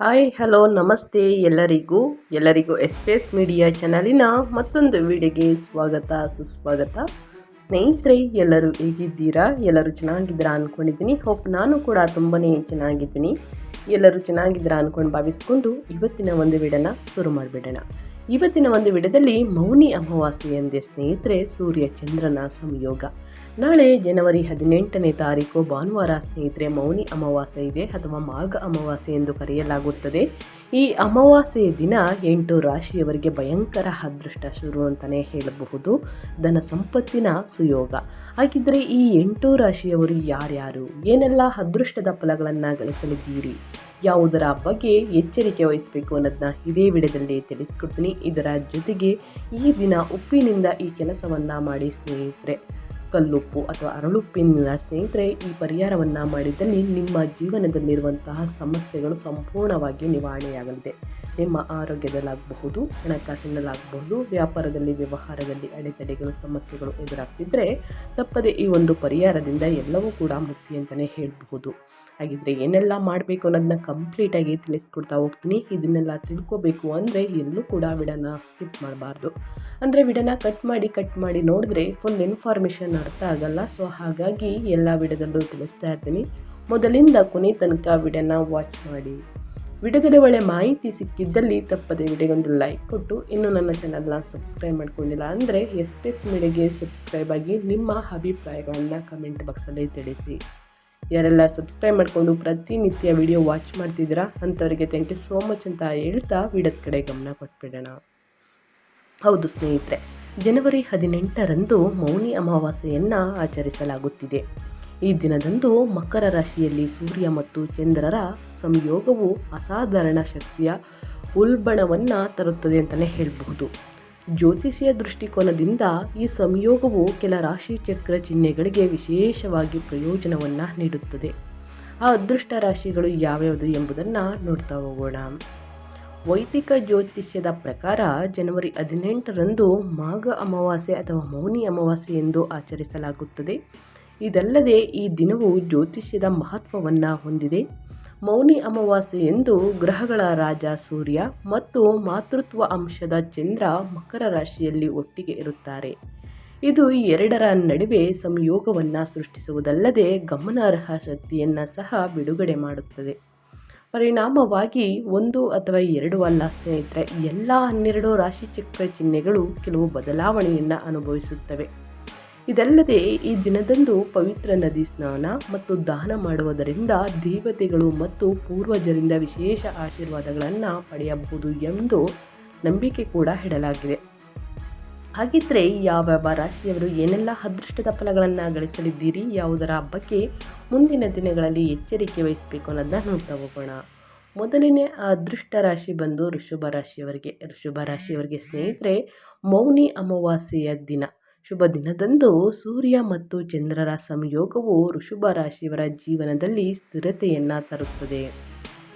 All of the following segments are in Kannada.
ಹಾಯ್, ಹಲೋ, ನಮಸ್ತೆ ಎಲ್ಲರಿಗೂ. ಎಲ್ಲರಿಗೂ ಎಸ್ಪೇಸ್ ಮೀಡಿಯಾ ಚಾನಲಿನ ಮತ್ತೊಂದು ವಿಡಿಯೋಗೆ ಸ್ವಾಗತ, ಸುಸ್ವಾಗತ. ಸ್ನೇಹಿತರೆ, ಎಲ್ಲರೂ ಹೇಗಿದ್ದೀರಾ? ಎಲ್ಲರೂ ಚೆನ್ನಾಗಿದ್ದೀರಾ ಅಂದ್ಕೊಂಡಿದ್ದೀನಿ ಹೋಪ್ ನಾನು ಕೂಡ ತುಂಬಾ ಚೆನ್ನಾಗಿದ್ದೀನಿ. ಎಲ್ಲರೂ ಚೆನ್ನಾಗಿದ್ದೀರಾ ಅಂದ್ಕೊಂಡು ಭಾವಿಸ್ಕೊಂಡು ಇವತ್ತಿನ ಒಂದು ವಿಡನ ಶುರು ಮಾಡಿಬಿಡೋಣ. ಇವತ್ತಿನ ಒಂದು ವಿಡದಲ್ಲಿ ಮೌನಿ ಅಮಾವಾಸ್ಯೆ ಎಂದೇ ಸ್ನೇಹಿತರೆ ಸೂರ್ಯ ಚಂದ್ರನ ಸಂಯೋಗ. ನಾಳೆ ಜನವರಿ ಹದಿನೆಂಟನೇ ತಾರೀಕು ಭಾನುವಾರ ಸ್ನೇಹಿತರೆ ಮೌನಿ ಅಮಾವಾಸ್ಯೆ ಇದೆ ಅಥವಾ ಮಾಘ ಅಮಾವಾಸ್ಯೆ ಎಂದು ಕರೆಯಲಾಗುತ್ತದೆ. ಈ ಅಮಾವಾಸ್ಯೆಯ ದಿನ ಎಂಟು ರಾಶಿಯವರಿಗೆ ಭಯಂಕರ ಅದೃಷ್ಟ ಶುರು ಅಂತಲೇ ಹೇಳಬಹುದು. ಧನ ಸಂಪತ್ತಿನ ಸುಯೋಗ. ಹಾಗಿದ್ದರೆ ಈ ಎಂಟು ರಾಶಿಯವರು ಯಾರ್ಯಾರು? ಏನೆಲ್ಲ ಅದೃಷ್ಟದ ಫಲಗಳನ್ನು ಗಳಿಸಲಿದ್ದೀರಿ? ಯಾವುದರ ಬಗ್ಗೆ ಎಚ್ಚರಿಕೆ ವಹಿಸಬೇಕು ಅನ್ನೋದನ್ನ ಇದೇ ವಿಡಿಯೋದಲ್ಲಿ ತಿಳಿಸ್ಕೊಡ್ತೀನಿ. ಇದರ ಜೊತೆಗೆ ಈ ದಿನ ಉಪ್ಪಿನಿಂದ ಈ ಕೆಲಸವನ್ನು ಮಾಡಿ ಸ್ನೇಹಿತರೆ. ಕಲ್ಲುಪ್ಪು ಅಥವಾ ಅರಳುಪ್ಪಿನ ಸ್ನೇಹಿತರೆ, ಈ ಪರಿಹಾರವನ್ನು ಮಾಡಿದಲ್ಲಿ ನಿಮ್ಮ ಜೀವನದಲ್ಲಿರುವಂತಹ ಸಮಸ್ಯೆಗಳು ಸಂಪೂರ್ಣವಾಗಿ ನಿವಾರಣೆಯಾಗಲಿದೆ. ನಿಮ್ಮ ಆರೋಗ್ಯದಲ್ಲಾಗಬಹುದು, ಹಣಕಾಸಿನಲ್ಲಾಗಬಹುದು, ವ್ಯಾಪಾರದಲ್ಲಿ, ವ್ಯವಹಾರದಲ್ಲಿ ಅಡೆತಡೆಗಳು, ಸಮಸ್ಯೆಗಳು ಎದುರಾಗ್ತಿದ್ರೆ ತಪ್ಪದೆ ಈ ಒಂದು ಪರಿಹಾರದಿಂದ ಎಲ್ಲವೂ ಕೂಡ ಮುಕ್ತಿ ಅಂತಲೇ ಹೇಳಬಹುದು. ಹಾಗಿದ್ರೆ ಏನೆಲ್ಲ ಮಾಡಬೇಕು ಅನ್ನೋದನ್ನ ಕಂಪ್ಲೀಟಾಗಿ ತಿಳಿಸ್ಕೊಡ್ತಾ ಹೋಗ್ತೀನಿ. ಇದನ್ನೆಲ್ಲ ತಿಳ್ಕೊಬೇಕು ಅಂದರೆ ಎಲ್ಲೂ ಕೂಡ ವಿಡನ ಸ್ಕಿಪ್ ಮಾಡಬಾರ್ದು. ಅಂದರೆ ವಿಡನ ಕಟ್ ಮಾಡಿ ಕಟ್ ಮಾಡಿ ನೋಡಿದ್ರೆ ಫುಲ್ ಇನ್ಫಾರ್ಮೇಷನ್ ಅರ್ಥ ಆಗಲ್ಲ. ಸೊ ಹಾಗಾಗಿ ಎಲ್ಲ ವಿಡದಲ್ಲೂ ತಿಳಿಸ್ತಾ ಇರ್ತೀನಿ. ಮೊದಲಿಂದ ಕೊನೆ ತನಕ ವಿಡನ ವಾಚ್ ಮಾಡಿ. ವಿಡಿಯೋದಲ್ಲಿ ಒಳ್ಳೆ ಮಾಹಿತಿ ಸಿಕ್ಕಿದ್ದಲ್ಲಿ ತಪ್ಪದೆ ವಿಡಿಯೋಗೊಂದು ಲೈಕ್ ಕೊಟ್ಟು ಇನ್ನೂ ನನ್ನ ಚಾನಲ್ನ ಸಬ್ಸ್ಕ್ರೈಬ್ ಮಾಡ್ಕೊಂಡಿಲ್ಲ ಅಂದರೆ ಎಸ್ ಪಿ ಎಸ್ ಮೀಡಿಯಾಗೆ ಸಬ್ಸ್ಕ್ರೈಬ್ ಆಗಿ ನಿಮ್ಮ ಅಭಿಪ್ರಾಯಗಳನ್ನು ಕಮೆಂಟ್ ಬಾಕ್ಸಲ್ಲಿ ತಿಳಿಸಿ. ಯಾರೆಲ್ಲ ಸಬ್ಸ್ಕ್ರೈಬ್ ಮಾಡಿಕೊಂಡು ಪ್ರತಿನಿತ್ಯ ವಿಡಿಯೋ ವಾಚ್ ಮಾಡ್ತಿದ್ದೀರಾ ಅಂಥವರಿಗೆ ಥ್ಯಾಂಕ್ ಯು ಸೋ ಮಚ್ ಅಂತ ಹೇಳ್ತಾ ವಿಡಿಯೋದ ಕಡೆ ಗಮನ ಕೊಟ್ಬಿಡೋಣ. ಹೌದು ಸ್ನೇಹಿತರೆ, ಜನವರಿ ಹದಿನೆಂಟರಂದು ಮೌನಿ ಅಮಾವಾಸ್ಯೆಯನ್ನು ಆಚರಿಸಲಾಗುತ್ತಿದೆ. ಈ ದಿನದಂದು ಮಕರ ರಾಶಿಯಲ್ಲಿ ಸೂರ್ಯ ಮತ್ತು ಚಂದ್ರರ ಸಂಯೋಗವು ಅಸಾಧಾರಣ ಶಕ್ತಿಯ ಉಲ್ಬಣವನ್ನು ತರುತ್ತದೆ ಅಂತಲೇ ಹೇಳಬಹುದು. ಜ್ಯೋತಿಷ್ಯ ದೃಷ್ಟಿಕೋನದಿಂದ ಈ ಸಂಯೋಗವು ಕೆಲ ರಾಶಿ ಚಕ್ರ ಚಿಹ್ನೆಗಳಿಗೆ ವಿಶೇಷವಾಗಿ ಪ್ರಯೋಜನವನ್ನು ನೀಡುತ್ತದೆ. ಆ ಅದೃಷ್ಟ ರಾಶಿಗಳು ಯಾವ್ಯಾವುದು ಎಂಬುದನ್ನು ನೋಡ್ತಾ ಹೋಗೋಣ. ವೈದಿಕ ಜ್ಯೋತಿಷ್ಯದ ಪ್ರಕಾರ ಜನವರಿ ಹದಿನೆಂಟರಂದು ಮಾಘ ಅಮಾವಾಸ್ಯೆ ಅಥವಾ ಮೌನಿ ಅಮಾವಾಸ್ಯೆ ಎಂದು ಆಚರಿಸಲಾಗುತ್ತದೆ. ಇದಲ್ಲದೆ ಈ ದಿನವು ಜ್ಯೋತಿಷ್ಯದ ಮಹತ್ವವನ್ನು ಹೊಂದಿದೆ. ಮೌನಿ ಅಮಾವಾಸ್ಯೆ ಎಂದು ಗ್ರಹಗಳ ರಾಜ ಸೂರ್ಯ ಮತ್ತು ಮಾತೃತ್ವ ಅಂಶದ ಚಂದ್ರ ಮಕರ ರಾಶಿಯಲ್ಲಿ ಒಟ್ಟಿಗೆ ಇರುತ್ತಾರೆ. ಇದು ಎರಡರ ನಡುವೆ ಸಂಯೋಗವನ್ನು ಸೃಷ್ಟಿಸುವುದಲ್ಲದೆ ಗಮನಾರ್ಹ ಶಕ್ತಿಯನ್ನು ಸಹ ಬಿಡುಗಡೆ ಮಾಡುತ್ತದೆ. ಪರಿಣಾಮವಾಗಿ ಒಂದು ಅಥವಾ ಎರಡು ಅಲ್ಲ ಸ್ನೇಹಿತರೆ, ಎಲ್ಲ ಹನ್ನೆರಡು ರಾಶಿಚಕ್ರ ಚಿಹ್ನೆಗಳು ಕೆಲವು ಬದಲಾವಣೆಯನ್ನು ಅನುಭವಿಸುತ್ತವೆ. ಇದಲ್ಲದೆ ಈ ದಿನದಂದು ಪವಿತ್ರ ನದಿ ಸ್ನಾನ ಮತ್ತು ದಾನ ಮಾಡುವುದರಿಂದ ದೇವತೆಗಳು ಮತ್ತು ಪೂರ್ವಜರಿಂದ ವಿಶೇಷ ಆಶೀರ್ವಾದಗಳನ್ನು ಪಡೆಯಬಹುದು ಎಂದು ನಂಬಿಕೆ ಕೂಡ ಇಡಲಾಗಿದೆ ಹಾಗಿದ್ದರೆ ಯಾವ್ಯಾವ ರಾಶಿಯವರು ಏನೆಲ್ಲ ಅದೃಷ್ಟದ ಫಲಗಳನ್ನು ಗಳಿಸಲಿದ್ದೀರಿ, ಯಾವುದರ ಬಗ್ಗೆ ಮುಂದಿನ ದಿನಗಳಲ್ಲಿ ಎಚ್ಚರಿಕೆ ವಹಿಸಬೇಕು ಅನ್ನೋದನ್ನ ನೋಡ್ತಾ ಹೋಗೋಣ. ಮೊದಲನೇ ಅದೃಷ್ಟ ರಾಶಿ ಬಂದು ಋಷಭ ರಾಶಿಯವರಿಗೆ. ಋಷಭ ರಾಶಿಯವರಿಗೆ ಸ್ನೇಹಿತರೆ, ಮೌನಿ ಅಮಾವಾಸ್ಯೆಯ ದಿನ. ಶುಭ ದಿನದಂದು ಸೂರ್ಯ ಮತ್ತು ಚಂದ್ರರ ಸಂಯೋಗವು ಋಷಭ ರಾಶಿಯವರ ಜೀವನದಲ್ಲಿ ಸ್ಥಿರತೆಯನ್ನು ತರುತ್ತದೆ.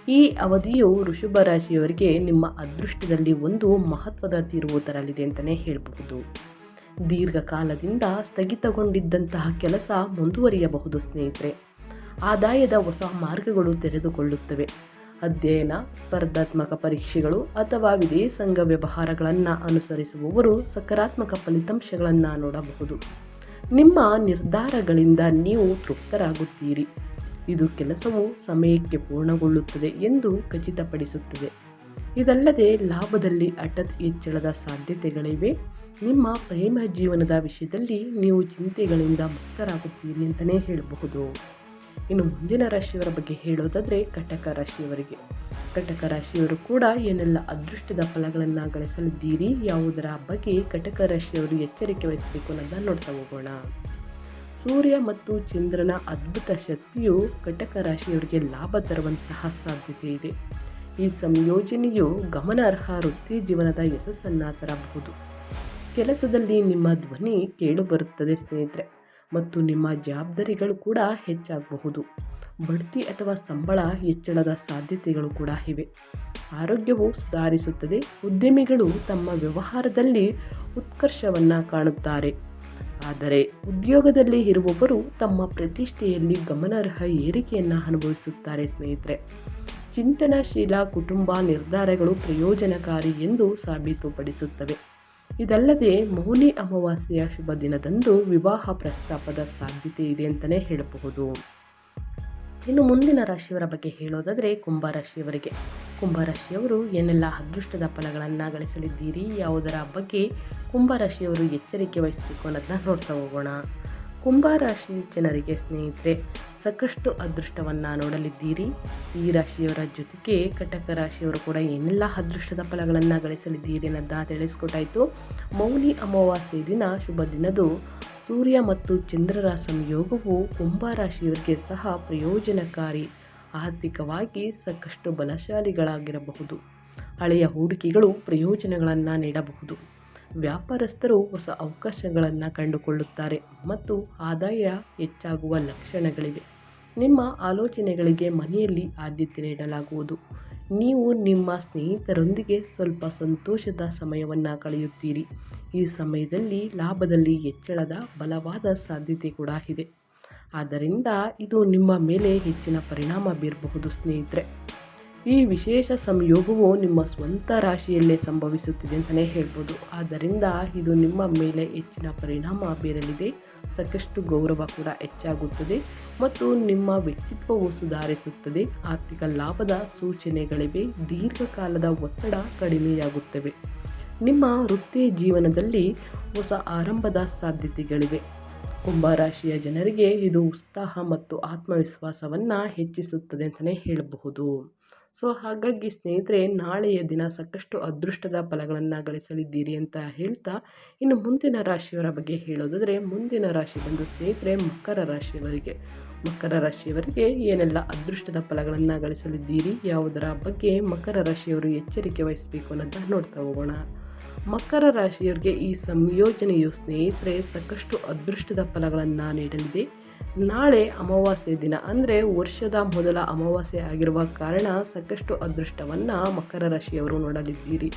ಈ ಅವಧಿಯು ಋಷಭ ರಾಶಿಯವರಿಗೆ ನಿಮ್ಮ ಅದೃಷ್ಟದಲ್ಲಿ ಒಂದು ಮಹತ್ವದ ತಿರುವು ತರಲಿದೆ ಅಂತಲೇ ಹೇಳಬಹುದು. ದೀರ್ಘಕಾಲದಿಂದ ಸ್ಥಗಿತಗೊಂಡಿದ್ದಂತಹ ಕೆಲಸ ಮುಂದುವರಿಯಬಹುದು ಸ್ನೇಹಿತರೆ. ಆದಾಯದ ಹೊಸ ಮಾರ್ಗಗಳು ತೆರೆದುಕೊಳ್ಳುತ್ತವೆ. ಅಧ್ಯಯನ, ಸ್ಪರ್ಧಾತ್ಮಕ ಪರೀಕ್ಷೆಗಳು ಅಥವಾ ವಿದೇಶಾಂಗ ವ್ಯವಹಾರಗಳನ್ನು ಅನುಸರಿಸುವವರು ಸಕಾರಾತ್ಮಕ ಫಲಿತಾಂಶಗಳನ್ನು ನೋಡಬಹುದು. ನಿಮ್ಮ ನಿರ್ಧಾರಗಳಿಂದ ನೀವು ತೃಪ್ತರಾಗುತ್ತೀರಿ. ಇದು ಕೆಲಸವು ಸಮಯಕ್ಕೆ ಪೂರ್ಣಗೊಳ್ಳುತ್ತದೆ ಎಂದು ಖಚಿತಪಡಿಸುತ್ತದೆ. ಇದಲ್ಲದೆ ಲಾಭದಲ್ಲಿ ಅಟತ್ ಹೆಚ್ಚಳದ ಸಾಧ್ಯತೆಗಳಿವೆ. ನಿಮ್ಮ ಪ್ರೇಮ ಜೀವನದ ವಿಷಯದಲ್ಲಿ ನೀವು ಚಿಂತೆಗಳಿಂದ ಮುಕ್ತರಾಗುತ್ತೀರಿ ಅಂತಲೇ ಹೇಳಬಹುದು. ಇನ್ನು ಮುಂದಿನ ರಾಶಿಯವರ ಬಗ್ಗೆ ಹೇಳೋದಾದರೆ ಕಟಕ ರಾಶಿಯವರಿಗೆ. ಕಟಕ ರಾಶಿಯವರು ಕೂಡ ಏನೆಲ್ಲ ಅದೃಷ್ಟದ ಫಲಗಳನ್ನು ಗಳಿಸಲಿದ್ದೀರಿ, ಯಾವುದರ ಬಗ್ಗೆ ಕಟಕ ರಾಶಿಯವರು ಎಚ್ಚರಿಕೆ ವಹಿಸಬೇಕು ಅನ್ನೋದನ್ನ ನೋಡ್ತಾ ಹೋಗೋಣ. ಸೂರ್ಯ ಮತ್ತು ಚಂದ್ರನ ಅದ್ಭುತ ಶಕ್ತಿಯು ಕಟಕ ರಾಶಿಯವರಿಗೆ ಲಾಭ ತರುವಂತಹ ಸಾಧ್ಯತೆ ಇದೆ. ಈ ಸಂಯೋಜನೆಯು ಗಮನಾರ್ಹ ವೃತ್ತಿ ಜೀವನದ ಯಶಸ್ಸನ್ನು ತರಬಹುದು. ಕೆಲಸದಲ್ಲಿ ನಿಮ್ಮ ಧ್ವನಿ ಕೇಳುಬರುತ್ತದೆ ಸ್ನೇಹಿತರೆ. ಮತ್ತು ನಿಮ್ಮ ಜವಾಬ್ದಾರಿಗಳು ಕೂಡ ಹೆಚ್ಚಾಗಬಹುದು. ಬಡ್ತಿ ಅಥವಾ ಸಂಬಳ ಹೆಚ್ಚಳದ ಸಾಧ್ಯತೆಗಳು ಕೂಡ ಇವೆ. ಆರೋಗ್ಯವು ಸುಧಾರಿಸುತ್ತದೆ. ಉದ್ಯಮಿಗಳು ತಮ್ಮ ವ್ಯವಹಾರದಲ್ಲಿ ಉತ್ಕರ್ಷವನ್ನು ಕಾಣುತ್ತಾರೆ. ಆದರೆ ಉದ್ಯೋಗದಲ್ಲಿ ಇರುವವರು ತಮ್ಮ ಪ್ರತಿಷ್ಠೆಯಲ್ಲಿ ಗಮನಾರ್ಹ ಏರಿಕೆಯನ್ನು ಅನುಭವಿಸುತ್ತಾರೆ ಸ್ನೇಹಿತರೆ. ಚಿಂತನಶೀಲ ಕುಟುಂಬ ನಿರ್ಧಾರಗಳು ಪ್ರಯೋಜನಕಾರಿ ಎಂದು ಸಾಬೀತುಪಡಿಸುತ್ತವೆ. ಇದಲ್ಲದೆ ಮೌನಿ ಅಮಾವಾಸ್ಯೆಯ ಶುಭ ದಿನದಂದು ವಿವಾಹ ಪ್ರಸ್ತಾಪದ ಸಾಧ್ಯತೆ ಇದೆ ಅಂತಲೇ ಹೇಳಬಹುದು. ಇನ್ನು ಮುಂದಿನ ರಾಶಿಯವರ ಬಗ್ಗೆ ಹೇಳೋದಾದರೆ ಕುಂಭರಾಶಿಯವರಿಗೆ ಕುಂಭರಾಶಿಯವರು ಏನೆಲ್ಲ ಅದೃಷ್ಟದ ಫಲಗಳನ್ನು ಗಳಿಸಲಿದ್ದೀರಿ ಯಾವುದರ ಬಗ್ಗೆ ಕುಂಭರಾಶಿಯವರು ಎಚ್ಚರಿಕೆ ವಹಿಸಬೇಕು ಅನ್ನೋದನ್ನ ನೋಡ್ತಾ ಹೋಗೋಣ. ಕುಂಭರಾಶಿ ಜನರಿಗೆ ಸ್ನೇಹಿತರೆ, ಸಾಕಷ್ಟು ಅದೃಷ್ಟವನ್ನು ನೋಡಲಿದ್ದೀರಿ. ಈ ರಾಶಿಯವರ ಜೊತೆಗೆ ಕಟಕ ರಾಶಿಯವರು ಕೂಡ ಏನೆಲ್ಲ ಅದೃಷ್ಟದ ಫಲಗಳನ್ನು ಗಳಿಸಲಿದ್ದೀರಿ ಅನ್ನೋದನ್ನ ತಿಳಿಸ್ಕೊಟ್ಟಾಯಿತು. ಮೌನಿ ಅಮಾವಾಸ್ಯೆ ದಿನ ಶುಭ ದಿನದು ಸೂರ್ಯ ಮತ್ತು ಚಂದ್ರರ ಸಂಯೋಗವು ಕುಂಭರಾಶಿಯವರಿಗೆ ಸಹ ಪ್ರಯೋಜನಕಾರಿ. ಆರ್ಥಿಕವಾಗಿ ಸಾಕಷ್ಟು ಬಲಶಾಲಿಗಳಾಗಿರಬಹುದು. ಹಳೆಯ ಹೂಡಿಕೆಗಳು ಪ್ರಯೋಜನಗಳನ್ನು ನೀಡಬಹುದು. ವ್ಯಾಪಾರಸ್ಥರು ಹೊಸ ಅವಕಾಶಗಳನ್ನು ಕಂಡುಕೊಳ್ಳುತ್ತಾರೆ ಮತ್ತು ಆದಾಯ ಹೆಚ್ಚಾಗುವ ಲಕ್ಷಣಗಳಿವೆ. ನಿಮ್ಮ ಆಲೋಚನೆಗಳಿಗೆ ಮನೆಯಲ್ಲಿ ಆದ್ಯತೆ ನೀಡಲಾಗುವುದು. ನೀವು ನಿಮ್ಮ ಸ್ನೇಹಿತರೊಂದಿಗೆ ಸ್ವಲ್ಪ ಸಂತೋಷದ ಸಮಯವನ್ನು ಕಳೆಯುತ್ತೀರಿ. ಈ ಸಮಯದಲ್ಲಿ ಲಾಭದಲ್ಲಿ ಹೆಚ್ಚಳದ ಬಲವಾದ ಸಾಧ್ಯತೆ ಕೂಡ ಇದೆ. ಆದ್ದರಿಂದ ಇದು ನಿಮ್ಮ ಮೇಲೆ ಹೆಚ್ಚಿನ ಪರಿಣಾಮ ಬೀರಬಹುದು ಸ್ನೇಹಿತರೆ. ಈ ವಿಶೇಷ ಸಂಯೋಗವು ನಿಮ್ಮ ಸ್ವಂತ ರಾಶಿಯಲ್ಲೇ ಸಂಭವಿಸುತ್ತಿದೆ ಅಂತಲೇ ಹೇಳ್ಬೋದು. ಆದ್ದರಿಂದ ಇದು ನಿಮ್ಮ ಮೇಲೆ ಹೆಚ್ಚಿನ ಪರಿಣಾಮ ಬೀರಲಿದೆ. ಸಾಕಷ್ಟು ಗೌರವ ಕೂಡ ಹೆಚ್ಚಾಗುತ್ತದೆ ಮತ್ತು ನಿಮ್ಮ ವ್ಯಕ್ತಿತ್ವವು ಸುಧಾರಿಸುತ್ತದೆ. ಆರ್ಥಿಕ ಲಾಭದ ಸೂಚನೆಗಳಿವೆ. ದೀರ್ಘಕಾಲದ ಒತ್ತಡ ಕಡಿಮೆಯಾಗುತ್ತವೆ. ನಿಮ್ಮ ವೃತ್ತಿ ಜೀವನದಲ್ಲಿ ಹೊಸ ಆರಂಭದ ಸಾಧ್ಯತೆಗಳಿವೆ. ಕುಂಭರಾಶಿಯ ಜನರಿಗೆ ಇದು ಉತ್ಸಾಹ ಮತ್ತು ಆತ್ಮವಿಶ್ವಾಸವನ್ನು ಹೆಚ್ಚಿಸುತ್ತದೆ ಅಂತಲೇ ಹೇಳಬಹುದು. ಸೊ ಹಾಗಾಗಿ ಸ್ನೇಹಿತರೆ, ನಾಳೆಯ ದಿನ ಸಾಕಷ್ಟು ಅದೃಷ್ಟದ ಫಲಗಳನ್ನು ಗಳಿಸಲಿದ್ದೀರಿ ಅಂತ ಹೇಳ್ತಾ, ಇನ್ನು ಮುಂದಿನ ರಾಶಿಯವರ ಬಗ್ಗೆ ಹೇಳೋದಾದರೆ, ಮುಂದಿನ ರಾಶಿ ಬಂದು ಸ್ನೇಹಿತರೆ, ಮಕರ ರಾಶಿಯವರಿಗೆ. ಮಕರ ರಾಶಿಯವರಿಗೆ ಏನೆಲ್ಲ ಅದೃಷ್ಟದ ಫಲಗಳನ್ನು ಗಳಿಸಲಿದ್ದೀರಿ, ಯಾವುದರ ಬಗ್ಗೆ ಮಕರ ರಾಶಿಯವರು ಎಚ್ಚರಿಕೆ ವಹಿಸಬೇಕು ಅನ್ನೋದನ್ನು ನೋಡ್ತಾ ಹೋಗೋಣ. ಮಕರ ರಾಶಿಯವರಿಗೆ ಈ ಸಂಯೋಜನೆಯು ಸ್ನೇಹಿತರೆ ಸಾಕಷ್ಟು ಅದೃಷ್ಟದ ಫಲಗಳನ್ನು ನೀಡಲಿದೆ. ನಾಳೆ ಅಮಾವಾಸ್ಯೆ ದಿನ ಅಂದರೆ ವರ್ಷದ ಮೊದಲ ಅಮಾವಾಸ್ಯೆ ಆಗಿರುವ ಕಾರಣ ಸಾಕಷ್ಟು ಅದೃಷ್ಟವನ್ನು ಮಕರ ರಾಶಿಯವರು ನೋಡಲಿದ್ದೀರಿ.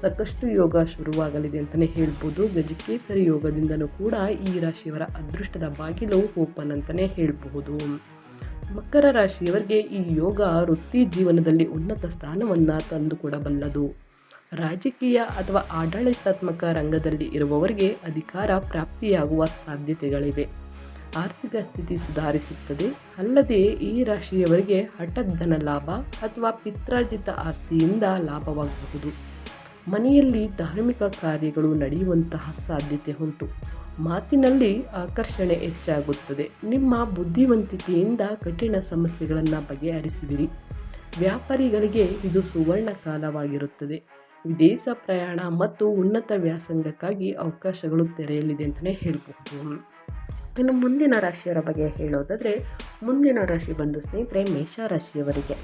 ಸಾಕಷ್ಟು ಯೋಗ ಶುರುವಾಗಲಿದೆ ಅಂತಲೇ ಹೇಳ್ಬೋದು. ಗಜಕೇಸರಿ ಯೋಗದಿಂದಲೂ ಕೂಡ ಈ ರಾಶಿಯವರ ಅದೃಷ್ಟದ ಬಾಗಿಲು ಓಪನ್ ಅಂತಲೇ ಹೇಳಬಹುದು. ಮಕರ ರಾಶಿಯವರಿಗೆ ಈ ಯೋಗ ವೃತ್ತಿ ಜೀವನದಲ್ಲಿ ಉನ್ನತ ಸ್ಥಾನವನ್ನು ತಂದುಕೊಡಬಲ್ಲದು ರಾಜಕೀಯ ಅಥವಾ ಆಡಳಿತಾತ್ಮಕ ರಂಗದಲ್ಲಿ ಇರುವವರಿಗೆ ಅಧಿಕಾರ ಪ್ರಾಪ್ತಿಯಾಗುವ ಸಾಧ್ಯತೆಗಳಿವೆ. ಆರ್ಥಿಕ ಸ್ಥಿತಿ ಸುಧಾರಿಸುತ್ತದೆ. ಅಲ್ಲದೆ ಈ ರಾಶಿಯವರಿಗೆ ಹಠದ್ದನ ಲಾಭ ಅಥವಾ ಪಿತ್ರಾರ್ಜಿತ ಆಸ್ತಿಯಿಂದ ಲಾಭವಾಗಬಹುದು. ಮನೆಯಲ್ಲಿ ಧಾರ್ಮಿಕ ಕಾರ್ಯಗಳು ನಡೆಯುವಂತಹ ಸಾಧ್ಯತೆ ಉಂಟು. ಮಾತಿನಲ್ಲಿ ಆಕರ್ಷಣೆ ಹೆಚ್ಚಾಗುತ್ತದೆ. ನಿಮ್ಮ ಬುದ್ಧಿವಂತಿಕೆಯಿಂದ ಕಠಿಣ ಸಮಸ್ಯೆಗಳನ್ನು ಬಗೆಹರಿಸಿದಿರಿ. ವ್ಯಾಪಾರಿಗಳಿಗೆ ಇದು ಸುವರ್ಣ ಕಾಲವಾಗಿರುತ್ತದೆ. ವಿದೇಶ ಪ್ರಯಾಣ ಮತ್ತು ಉನ್ನತ ವ್ಯಾಸಂಗಕ್ಕಾಗಿ ಅವಕಾಶಗಳು ತೆರೆಯಲಿದೆ ಅಂತಲೇ ಹೇಳ್ಬೋದು ಇನ್ನು ಮುಂದಿನ ರಾಶಿಯವರ ಬಗ್ಗೆ ಹೇಳೋದಾದರೆ, ಮುಂದಿನ ರಾಶಿ ಬಂದು ಸ್ನೇಹಿತರೆ ಮೇಷರಾಶಿಯವರಿಗೆ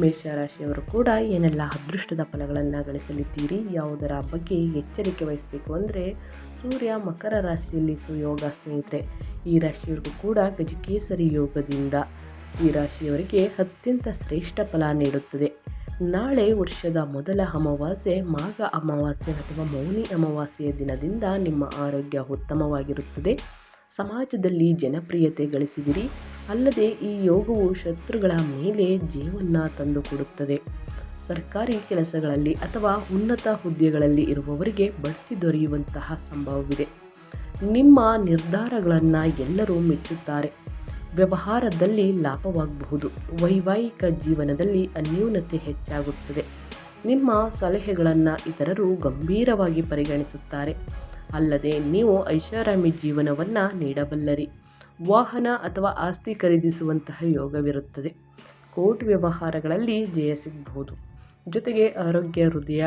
ಮೇಷರಾಶಿಯವರು ಕೂಡ ಏನೆಲ್ಲ ಅದೃಷ್ಟದ ಫಲಗಳನ್ನು ಗಳಿಸಲಿದ್ದೀರಿ, ಯಾವುದರ ಬಗ್ಗೆ ಎಚ್ಚರಿಕೆ ವಹಿಸಬೇಕು ಅಂದರೆ, ಸೂರ್ಯ ಮಕರ ರಾಶಿಯಲ್ಲಿ ಸುಯೋಗ ಸ್ನೇಹಿತರೆ. ಈ ರಾಶಿಯವರಿಗೂ ಕೂಡ ಗಜಕೇಸರಿ ಯೋಗದಿಂದ ಈ ರಾಶಿಯವರಿಗೆ ಅತ್ಯಂತ ಶ್ರೇಷ್ಠ ಫಲ ನೀಡುತ್ತದೆ. ನಾಳೆ ವರ್ಷದ ಮೊದಲ ಅಮಾವಾಸ್ಯೆ, ಮಾಘ ಅಮಾವಾಸ್ಯೆ ಅಥವಾ ಮೌನಿ ಅಮಾವಾಸ್ಯೆಯ ದಿನದಿಂದ ನಿಮ್ಮ ಆರೋಗ್ಯ ಉತ್ತಮವಾಗಿರುತ್ತದೆ. ಸಮಾಜದಲ್ಲಿ ಜನಪ್ರಿಯತೆ ಗಳಿಸಿದಿರಿ. ಅಲ್ಲದೆ ಈ ಯೋಗವು ಶತ್ರುಗಳ ಮೇಲೆ ಜೀವನ ತಂದುಕೊಡುತ್ತದೆ. ಸರ್ಕಾರಿ ಕೆಲಸಗಳಲ್ಲಿ ಅಥವಾ ಉನ್ನತ ಹುದ್ದೆಗಳಲ್ಲಿ ಇರುವವರಿಗೆ ಬಡ್ತಿ ದೊರೆಯುವಂತಹ ಸಂಭವವಿದೆ. ನಿಮ್ಮ ನಿರ್ಧಾರಗಳನ್ನು ಎಲ್ಲರೂ ಮೆಚ್ಚುತ್ತಾರೆ. ವ್ಯವಹಾರದಲ್ಲಿ ಲಾಭವಾಗಬಹುದು. ವೈವಾಹಿಕ ಜೀವನದಲ್ಲಿ ಅನ್ಯೂನತೆ ಹೆಚ್ಚಾಗುತ್ತದೆ. ನಿಮ್ಮ ಸಲಹೆಗಳನ್ನು ಇತರರು ಗಂಭೀರವಾಗಿ ಪರಿಗಣಿಸುತ್ತಾರೆ. ಅಲ್ಲದೆ ನೀವು ಐಷಾರಾಮಿ ಜೀವನವನ್ನು ನೀಡಬಲ್ಲರಿ. ವಾಹನ ಅಥವಾ ಆಸ್ತಿ ಖರೀದಿಸುವಂತಹ ಯೋಗವಿರುತ್ತದೆ. ಕೋರ್ಟ್ ವ್ಯವಹಾರಗಳಲ್ಲಿ ಜಯ ಸಿಗಬಹುದು. ಜೊತೆಗೆ ಆರೋಗ್ಯ ಹೃದಯ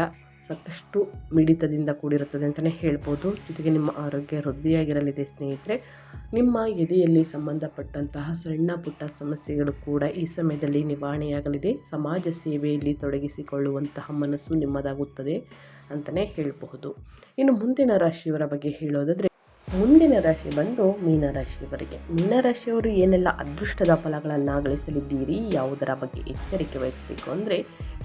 ಸಾಕಷ್ಟು ಮಿಡಿತದಿಂದ ಕೂಡಿರುತ್ತದೆ ಅಂತಲೇ ಹೇಳ್ಬೋದು. ಜೊತೆಗೆ ನಿಮ್ಮ ಆರೋಗ್ಯ ವೃದ್ಧಿಯಾಗಿರಲಿದೆ ಸ್ನೇಹಿತರೆ. ನಿಮ್ಮ ಎದೆಯಲ್ಲಿ ಸಂಬಂಧಪಟ್ಟಂತಹ ಸಣ್ಣ ಪುಟ್ಟ ಸಮಸ್ಯೆಗಳು ಕೂಡ ಈ ಸಮಯದಲ್ಲಿ ನಿವಾರಣೆಯಾಗಲಿದೆ. ಸಮಾಜ ಸೇವೆಯಲ್ಲಿ ತೊಡಗಿಸಿಕೊಳ್ಳುವಂತಹ ಮನಸ್ಸು ನಿಮ್ಮದಾಗುತ್ತದೆ. ಅಂತಲೇ ಹೇಳಬಹುದು. ಇನ್ನು ಮುಂದಿನ ರಾಶಿಯವರ ಬಗ್ಗೆ ಹೇಳೋದಾದರೆ, ಮುಂದಿನ ರಾಶಿ ಬಂದು ಮೀನರಾಶಿಯವರಿಗೆ ಮೀನರಾಶಿಯವರು ಏನೆಲ್ಲ ಅದೃಷ್ಟದ ಫಲಗಳನ್ನು ಗಳಿಸಲಿದ್ದೀರಿ, ಯಾವುದರ ಬಗ್ಗೆ ಎಚ್ಚರಿಕೆ ವಹಿಸಬೇಕು ಅಂದರೆ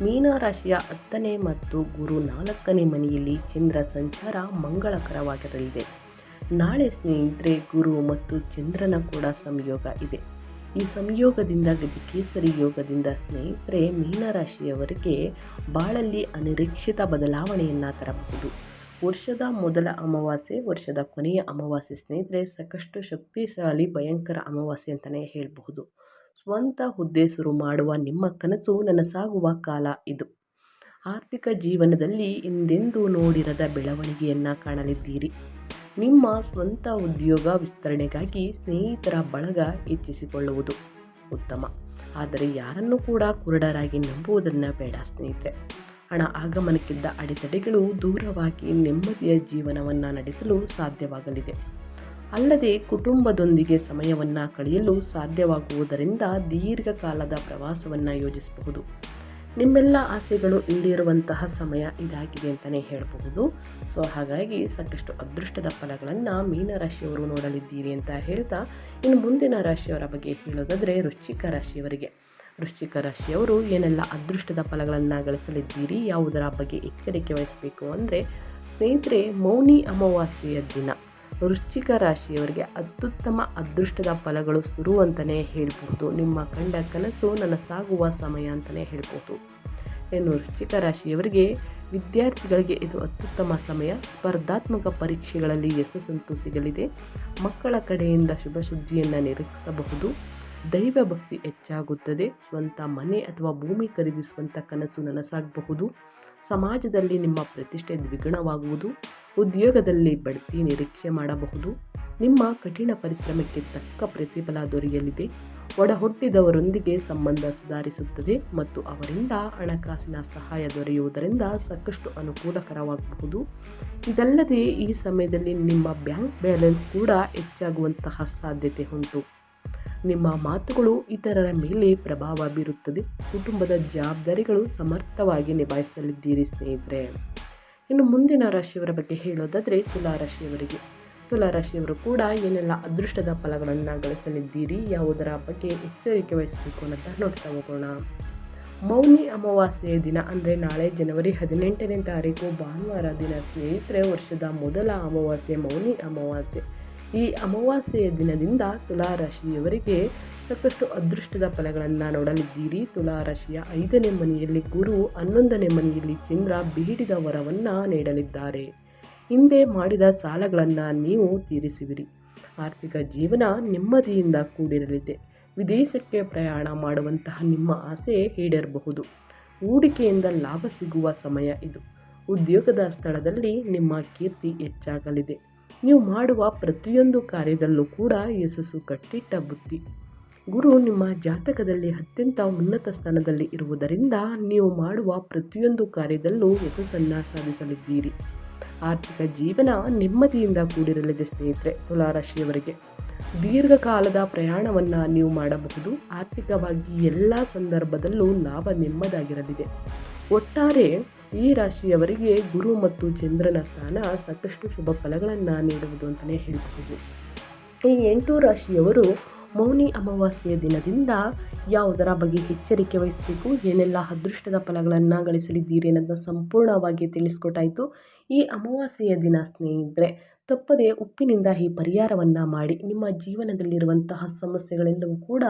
ಮೀನರಾಶಿಯ ಹತ್ತನೇ ಮತ್ತು ಗುರು ನಾಲ್ಕನೇ ಮನೆಯಲ್ಲಿ ಚಂದ್ರ ಸಂಚಾರ ಮಂಗಳಕರವಾಗಿರಲಿದೆ. ನಾಳೆ ಸ್ನೇಹಿತರೆ, ಗುರು ಮತ್ತು ಚಂದ್ರನ ಕೂಡ ಸಂಯೋಗ ಇದೆ. ಈ ಸಂಯೋಗದಿಂದ ಗಜಕೇಸರಿ ಯೋಗದಿಂದ ಸ್ನೇಹಿತರೆ, ಮೀನರಾಶಿಯವರಿಗೆ ಬಾಳಲ್ಲಿ ಅನಿರೀಕ್ಷಿತ ಬದಲಾವಣೆಯನ್ನು ತರಬಹುದು. ವರ್ಷದ ಮೊದಲ ಅಮಾವಾಸ್ಯೆ, ವರ್ಷದ ಕೊನೆಯ ಅಮಾವಾಸ್ಯೆ ಸ್ನೇಹಿತರೆ, ಸಾಕಷ್ಟು ಶಕ್ತಿಶಾಲಿ, ಭಯಂಕರ ಅಮಾವಾಸ್ಯೆ ಅಂತಲೇ ಹೇಳಬಹುದು. ಸ್ವಂತ ಹುದ್ದೆ ಶುರು ಮಾಡುವ ನಿಮ್ಮ ಕನಸು ನನಸಾಗುವ ಕಾಲ ಇದು. ಆರ್ಥಿಕ ಜೀವನದಲ್ಲಿ ಹಿಂದೆಂದೂ ನೋಡಿರದ ಬೆಳವಣಿಗೆಯನ್ನು ಕಾಣಲಿದ್ದೀರಿ. ನಿಮ್ಮ ಸ್ವಂತ ಉದ್ಯೋಗ ವಿಸ್ತರಣೆಗಾಗಿ ಸ್ನೇಹಿತರ ಬಳಗ ಹೆಚ್ಚಿಸಿಕೊಳ್ಳುವುದು ಉತ್ತಮ. ಆದರೆ ಯಾರನ್ನೂ ಕೂಡ ಕುರುಡರಾಗಿ ನಂಬುವುದನ್ನು ಬೇಡ ಸ್ನೇಹಿತರೆ. ಹಣ ಆಗಮನಕ್ಕಿದ್ದ ಅಡೆತಡೆಗಳು ದೂರವಾಗಿ ನೆಮ್ಮದಿಯ ಜೀವನವನ್ನು ನಡೆಸಲು ಸಾಧ್ಯವಾಗಲಿದೆ. ಅಲ್ಲದೆ ಕುಟುಂಬದೊಂದಿಗೆ ಸಮಯವನ್ನು ಕಳೆಯಲು ಸಾಧ್ಯವಾಗುವುದರಿಂದ ದೀರ್ಘಕಾಲದ ಪ್ರವಾಸವನ್ನು ಯೋಜಿಸಬಹುದು. ನಿಮ್ಮೆಲ್ಲ ಆಸೆಗಳು ಈಡೇರುವಂತಹ ಸಮಯ ಇದಾಗಿದೆ ಅಂತಲೇ ಹೇಳಬಹುದು. ಸೊ ಹಾಗಾಗಿ ಸಾಕಷ್ಟು ಅದೃಷ್ಟದ ಫಲಗಳನ್ನು ಮೀನರಾಶಿಯವರು ನೋಡಲಿದ್ದೀರಿ ಅಂತ ಹೇಳ್ತಾ, ಇನ್ನು ಮುಂದಿನ ರಾಶಿಯವರ ಬಗ್ಗೆ ಹೇಳೋದಾದರೆ ರುಚಿಕ ರಾಶಿಯವರಿಗೆ. ವೃಶ್ಚಿಕ ರಾಶಿಯವರು ಏನೆಲ್ಲ ಅದೃಷ್ಟದ ಫಲಗಳನ್ನು ಗಳಿಸಲಿದ್ದೀರಿ, ಯಾವುದರ ಬಗ್ಗೆ ಎಚ್ಚರಿಕೆ ವಹಿಸಬೇಕು ಅಂದರೆ ಸ್ನೇಹಿತರೆ ಮೌನಿ ಅಮಾವಾಸ್ಯೆಯ ದಿನ. ವೃಶ್ಚಿಕ ರಾಶಿಯವರಿಗೆ ಅತ್ಯುತ್ತಮ ಅದೃಷ್ಟದ ಫಲಗಳು ಸುರು ಅಂತಲೇ ಹೇಳ್ಬೋದು ನಿಮ್ಮ ಕಂಡ ಕನಸು ನನಸಾಗುವ ಸಮಯ ಅಂತಲೇ ಹೇಳ್ಬೋದು ಇನ್ನು ವೃಶ್ಚಿಕ ರಾಶಿಯವರಿಗೆ ವಿದ್ಯಾರ್ಥಿಗಳಿಗೆ ಇದು ಅತ್ಯುತ್ತಮ ಸಮಯ. ಸ್ಪರ್ಧಾತ್ಮಕ ಪರೀಕ್ಷೆಗಳಲ್ಲಿ ಯಶಸ್ಸಂತೂ ಸಿಗಲಿದೆ. ಮಕ್ಕಳ ಕಡೆಯಿಂದ ಶುಭ ಸುದ್ದಿಯನ್ನು ನಿರೀಕ್ಷಿಸಬಹುದು. ದೈವ ಭಕ್ತಿ ಹೆಚ್ಚಾಗುತ್ತದೆ. ಸ್ವಂತ ಮನೆ ಅಥವಾ ಭೂಮಿ ಖರೀದಿಸುವಂಥ ಕನಸು ನನಸಾಗಬಹುದು. ಸಮಾಜದಲ್ಲಿ ನಿಮ್ಮ ಪ್ರತಿಷ್ಠೆ ದ್ವಿಗುಣವಾಗುವುದು. ಉದ್ಯೋಗದಲ್ಲಿ ಬಡ್ತಿ ನಿರೀಕ್ಷೆ ಮಾಡಬಹುದು. ನಿಮ್ಮ ಕಠಿಣ ಪರಿಶ್ರಮಕ್ಕೆ ತಕ್ಕ ಪ್ರತಿಫಲ ದೊರೆಯಲಿದೆ. ಒಡಹುಟ್ಟಿದವರೊಂದಿಗೆ ಸಂಬಂಧ ಸುಧಾರಿಸುತ್ತದೆ ಮತ್ತು ಅವರಿಂದ ಹಣಕಾಸಿನ ಸಹಾಯ ದೊರೆಯುವುದರಿಂದ ಸಾಕಷ್ಟು ಅನುಕೂಲಕರವಾಗಬಹುದು. ಇದಲ್ಲದೆ ಈ ಸಮಯದಲ್ಲಿ ನಿಮ್ಮ ಬ್ಯಾಂಕ್ ಬ್ಯಾಲೆನ್ಸ್ ಕೂಡ ಹೆಚ್ಚಾಗುವಂತಹ ಸಾಧ್ಯತೆ ಉಂಟು. ನಿಮ್ಮ ಮಾತುಗಳು ಇತರರ ಮೇಲೆ ಪ್ರಭಾವ ಬೀರುತ್ತದೆ. ಕುಟುಂಬದ ಜವಾಬ್ದಾರಿಗಳು ಸಮರ್ಥವಾಗಿ ನಿಭಾಯಿಸಲಿದ್ದೀರಿ ಸ್ನೇಹಿತರೆ. ಇನ್ನು ಮುಂದಿನ ರಾಶಿಯವರ ಬಗ್ಗೆ ಹೇಳೋದಾದರೆ ತುಲಾ ರಾಶಿಯವರಿಗೆ. ತುಲಾ ರಾಶಿಯವರು ಕೂಡ ಏನೆಲ್ಲ ಅದೃಷ್ಟದ ಫಲಗಳನ್ನು ಗಳಿಸಲಿದ್ದೀರಿ, ಯಾವುದರ ಬಗ್ಗೆ ಎಚ್ಚರಿಕೆ ವಹಿಸಬೇಕು ಅಂತ ನೋಡ್ತಾ ಹೋಗೋಣ. ಮೌನಿ ಅಮಾವಾಸ್ಯೆಯ ದಿನ ಅಂದರೆ ನಾಳೆ ಜನವರಿ ಹದಿನೆಂಟನೇ ತಾರೀಕು, ಭಾನುವಾರ ದಿನ ಸ್ನೇಹಿತರೆ, ವರ್ಷದ ಮೊದಲ ಅಮಾವಾಸ್ಯೆ ಮೌನಿ ಅಮಾವಾಸ್ಯೆ. ಈ ಅಮಾವಾಸ್ಯೆಯ ದಿನದಿಂದ ತುಲಾರಾಶಿಯವರಿಗೆ ಸಾಕಷ್ಟು ಅದೃಷ್ಟದ ಫಲಗಳನ್ನು ನೋಡಲಿದ್ದೀರಿ. ತುಲಾರಾಶಿಯ ಐದನೇ ಮನೆಯಲ್ಲಿ ಗುರು ಹನ್ನೊಂದನೇ ಮನೆಯಲ್ಲಿ ಚಂದ್ರ ಬೀಡಿದ ವರವನ್ನು ನೀಡಲಿದ್ದಾರೆ. ಹಿಂದೆ ಮಾಡಿದ ಸಾಲಗಳನ್ನು ನೀವು ತೀರಿಸುವಿರಿ ಆರ್ಥಿಕ ಜೀವನ ನೆಮ್ಮದಿಯಿಂದ ಕೂಡಿರಲಿದೆ. ವಿದೇಶಕ್ಕೆ ಪ್ರಯಾಣ ಮಾಡುವಂತಹ ನಿಮ್ಮ ಆಸೆ ಈಡೇರಬಹುದು. ಹೂಡಿಕೆಯಿಂದ ಲಾಭ ಸಿಗುವ ಸಮಯ ಇದು. ಉದ್ಯೋಗದ ಸ್ಥಳದಲ್ಲಿ ನಿಮ್ಮ ಕೀರ್ತಿ ಹೆಚ್ಚಾಗಲಿದೆ. ನೀವು ಮಾಡುವ ಪ್ರತಿಯೊಂದು ಕಾರ್ಯದಲ್ಲೂ ಕೂಡ ಯಶಸ್ಸು ಕಟ್ಟಿಟ್ಟ ಬುದ್ಧಿ. ಗುರು ನಿಮ್ಮ ಜಾತಕದಲ್ಲಿ ಅತ್ಯಂತ ಉನ್ನತ ಸ್ಥಾನದಲ್ಲಿ ಇರುವುದರಿಂದ ನೀವು ಮಾಡುವ ಪ್ರತಿಯೊಂದು ಕಾರ್ಯದಲ್ಲೂ ಯಶಸ್ಸನ್ನು ಸಾಧಿಸಲಿದ್ದೀರಿ. ಆರ್ಥಿಕ ಜೀವನ ನೆಮ್ಮದಿಯಿಂದ ಕೂಡಿರಲಿದೆ ಸ್ನೇಹಿತರೆ ತುಲಾರಾಶಿಯವರಿಗೆ. ದೀರ್ಘಕಾಲದ ಪ್ರಯಾಣವನ್ನು ನೀವು ಮಾಡಬಹುದು. ಆರ್ಥಿಕವಾಗಿ ಎಲ್ಲ ಸಂದರ್ಭದಲ್ಲೂ ಲಾಭ ನೆಮ್ಮದಾಗಿರಲಿದೆ. ಒಟ್ಟಾರೆ ಈ ರಾಶಿಯವರಿಗೆ ಗುರು ಮತ್ತು ಚಂದ್ರನ ಸ್ಥಾನ ಸಾಕಷ್ಟು ಶುಭ ಫಲಗಳನ್ನು ನೀಡುವುದು ಅಂತಲೇ ಹೇಳಬಹುದು. ಈ ಎಂಟು ರಾಶಿಯವರು ಮೌನಿ ಅಮಾವಾಸ್ಯೆಯ ದಿನದಿಂದ ಯಾವುದರ ಬಗ್ಗೆ ಎಚ್ಚರಿಕೆ ವಹಿಸಬೇಕು, ಏನೆಲ್ಲ ಅದೃಷ್ಟದ ಫಲಗಳನ್ನು ಗಳಿಸಲಿದ್ದೀರಿ ಅನ್ನೋದನ್ನ ಸಂಪೂರ್ಣವಾಗಿ ತಿಳಿಸ್ಕೊಟ್ಟಾಯಿತು. ಈ ಅಮಾವಾಸ್ಯೆಯ ದಿನ ಸ್ನೇಹಿತರೆ, ತಪ್ಪದೆ ಉಪ್ಪಿನಿಂದ ಈ ಪರಿಹಾರವನ್ನು ಮಾಡಿ, ನಿಮ್ಮ ಜೀವನದಲ್ಲಿರುವಂತಹ ಸಮಸ್ಯೆಗಳೆಲ್ಲವೂ ಕೂಡ